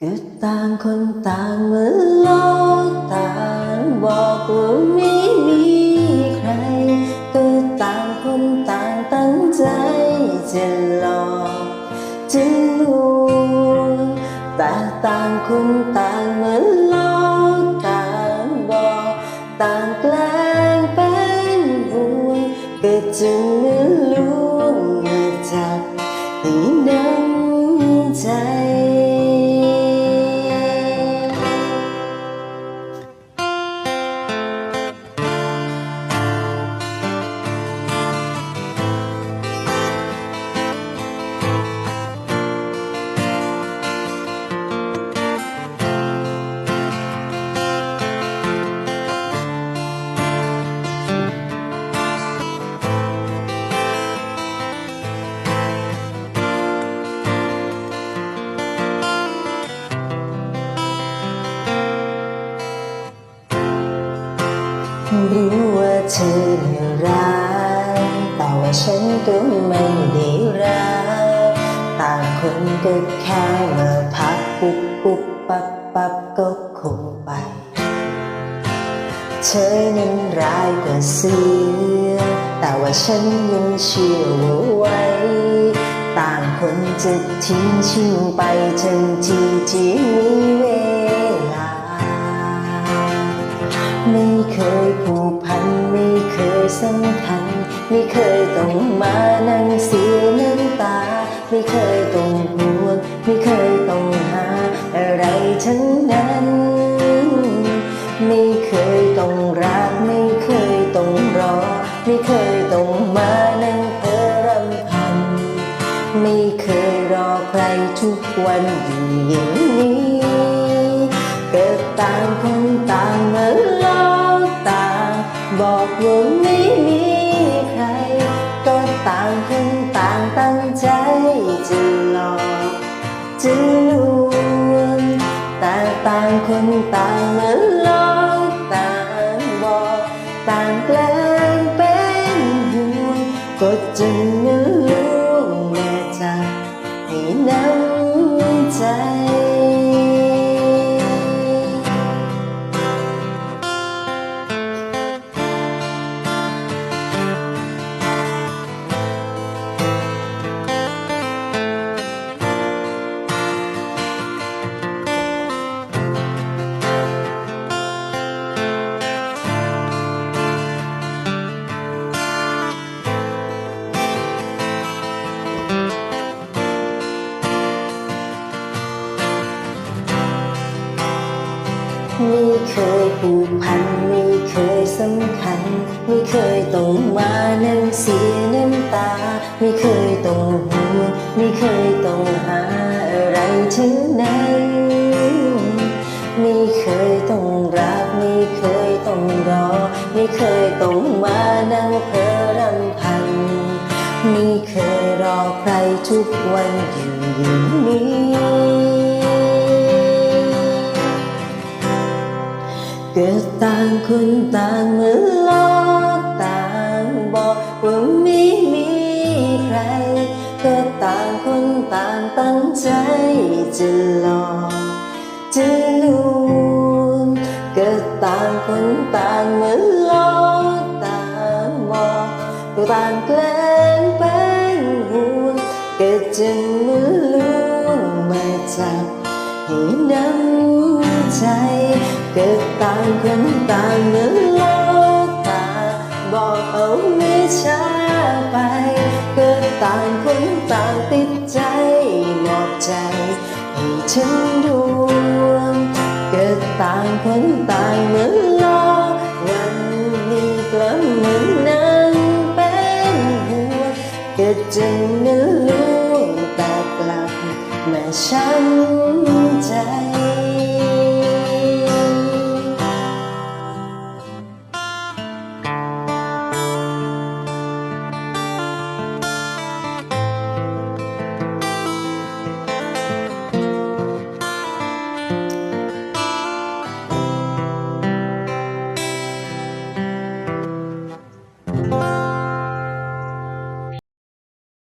เกิดต่างคนต่างเหมือนโลกต่างบอกว่าไม่มีใคร เกิดต่างคนต่างตั้งใจจะหลอกจะลวงแต่ต่างคนต่างเหมือนโลกต่างบอกต่างแกล้งเป็นห่วงเกิดจะเหมือนลวงมาจับให้น้ำ รู้ว่าเธอเนี่ร้ายแต่ว่าฉันก็ไม่ได้รักต่างคนก็แค่มาพักปุ๊บปุ๊บปั๊บปั๊บก็คงไป เธอนั้นร้ายกว่าเสือแต่ว่าฉันยังเชื่อว่าไว้ ต่างคนจะทิ้งชิงไปทันทีที่มีเว ไม่เคยต้องห่วงไม่เคยต้องหาอะไรทั้งนั้น ไม่เคยต้องรัก ไม่เคยต้องรอ ไม่เคยต้องมานั่งเพ้อรำพัน ไม่เคยรอใครทุกวันอยู่อย่างนี้เกิดต่างคนต่างมาโลกต่างบอกว่าไม่มี ให้น้ำใจ ผูกพันไม่เคยสำคัญ ไม่เคยต้องมานั่งเสียน้ำตา ไม่เคยต้องห่วงไม่เคยต้องหาอะไรทั้งนั้นไม่เคยต้องรักไม่เคยต้องรอ ไม่เคยต้องมานั่งเพ้อรำพันไม่เคยรอใครทุกวันอยู่อย่างนี้ เกิดต่างคนต่างเมือนโลกต่างบอกว่าไม่มีใคร เกิดต่างคนต่างตั้งใจจะหลอกจะลวงเกิดต่างคนต่างเมือนโลกต่างบอกต่างแกล้งเป็นห่วงเกิดจะมือลวงมาจับให้น้ำ ใจ เกิดต่างคนต่างเหมือนโลกตาบอกเอาไม่ช้าไป เกิดต่างคนต่างติดใจมอบใจให้ฉันดวงเกิดต่างคนต่างเหมือนโลกวันนี้กลับเหมือนนั้นเป็นห่วเกิดจะเหมือนลวงแต่กลับมาช้ำใจ